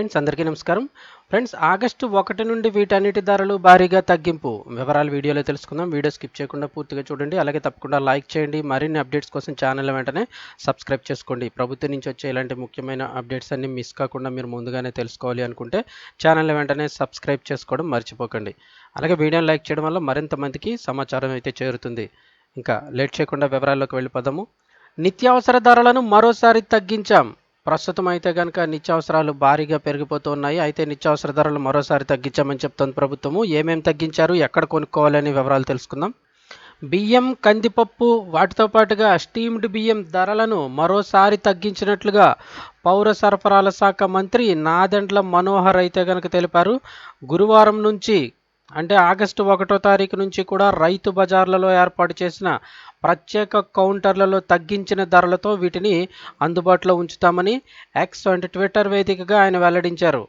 Friends అందరికీ నమస్కారం. Friends August ఒకటి నుండి వీటన్నిటి ధరలు భారీగా తగ్గింపు. వివరాలు వీడియోలో తెలుసుకుందాం. వీడియో స్కిప్ చేయకుండా పూర్తిగా చూడండి. అలాగే తప్పకుండా లైక్ చేయండి. మరిన్ని అప్డేట్స్ కోసం ఛానల్ వెంటనే సబ్స్క్రైబ్ చేసుకోండి. ప్రభుత్వం నుంచి వచ్చే ఇలాంటి ముఖ్యమైన అప్డేట్స్ అన్ని మిస్ కాకుండా మీరు ముందుగానే తెలుసుకోవాలి అనుకుంటే ఛానల్ వెంటనే సబ్స్క్రైబ్ చేసుకోవడం మర్చిపోకండి. అలాగే వీడియోని లైక్ చేయడం వల్ల మరింత మందికి సమాచారం అయితే చేరుతుంది. ఇంకా లేట్ చేయకుండా వివరాల్లోకి వెళ్ళిపోదాము. నిత్యావసర ధరలను మరోసారి తగ్గించాం. ప్రస్తుతం అయితే కనుక నిత్యావసరాలు భారీగా పెరిగిపోతూ ఉన్నాయి అయితే నిత్యావసర ధరలు మరోసారి తగ్గించామని చెప్తోంది ప్రభుత్వము. ఏమేమి తగ్గించారు? ఎక్కడ కొనుక్కోవాలని వివరాలు తెలుసుకుందాం. బియ్యం కందిపప్పు వాటితో పాటుగా స్టీమ్డ్ బియ్యం ధరలను మరోసారి తగ్గించినట్లుగా పౌర సరఫరాల శాఖ మంత్రి నాదెండ్ల మనోహర్ అయితే కనుక తెలిపారు. గురువారం నుంచి అంటే ఆగస్టు ఒకటో తారీఖు నుంచి కూడా రైతు బజార్లలో ఏర్పాటు చేసిన ప్రత్యేక కౌంటర్లలో తగ్గించిన ధరలతో వీటిని అందుబాటులో ఉంచుతామని ఎక్స్ వంటి ట్విట్టర్ వేదికగా ఆయన వెల్లడించారు.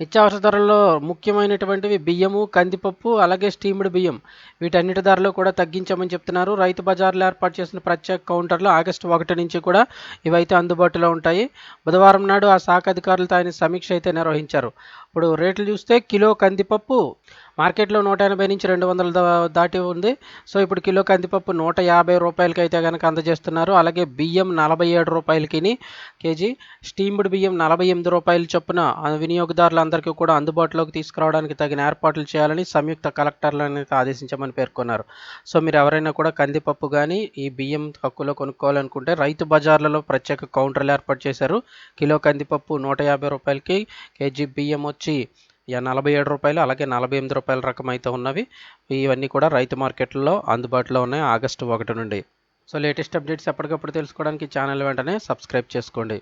నిత్యావసర ధరల్లో ముఖ్యమైనటువంటివి బియ్యము కందిపప్పు అలాగే స్టీమ్డ్ బియ్యం. వీటన్నిటి ధరలు కూడా తగ్గించామని చెప్తున్నారు. రైతు బజార్లో ఏర్పాటు చేసిన ప్రత్యేక కౌంటర్లు ఆగస్టు ఒకటి నుంచి కూడా ఇవైతే అందుబాటులో ఉంటాయి. బుధవారం నాడు ఆ శాఖ అధికారులతో ఆయన సమీక్ష అయితే నిర్వహించారు. ఇప్పుడు రేట్లు చూస్తే కిలో కందిపప్పు మార్కెట్లో నూట ఎనభై నుంచి రెండు వందలు దా- దాటి ఉంది. సో ఇప్పుడు కిలో కందిపప్పు నూట యాభై రూపాయలకి అయితే కనుక అందజేస్తున్నారు. అలాగే బియ్యం నలభై ఏడు రూపాయలకి కేజీ స్టీమ్డ్ బియ్యం నలభై ఎనిమిది రూపాయల చొప్పున వినియోగదారులందరికీ కూడా అందుబాటులోకి తీసుకురావడానికి తగిన ఏర్పాట్లు చేయాలని సంయుక్త కలెక్టర్లను ఆదేశించమని పేర్కొన్నారు. సో మీరు ఎవరైనా కూడా కందిపప్పు కానీ ఈ బియ్యం తక్కువలో కొనుక్కోవాలనుకుంటే రైతు బజార్లలో ప్రత్యేక కౌంటర్లు ఏర్పాటు చేశారు. కిలో కందిపప్పు నూట యాభై రూపాయలకి కేజీ బియ్యం వచ్చి నలభై ఏడు రూపాయలు అలాగే నలభై ఎనిమిది రూపాయల రకం అయితే ఉన్నవి. ఇవన్నీ కూడా రైతు మార్కెట్లో అందుబాటులో ఉన్నాయి ఆగస్టు ఒకటి నుండి. సో లేటెస్ట్ అప్డేట్స్ ఎప్పటికప్పుడు తెలుసుకోవడానికి ఛానల్ వెంటనే సబ్స్క్రైబ్ చేసుకోండి.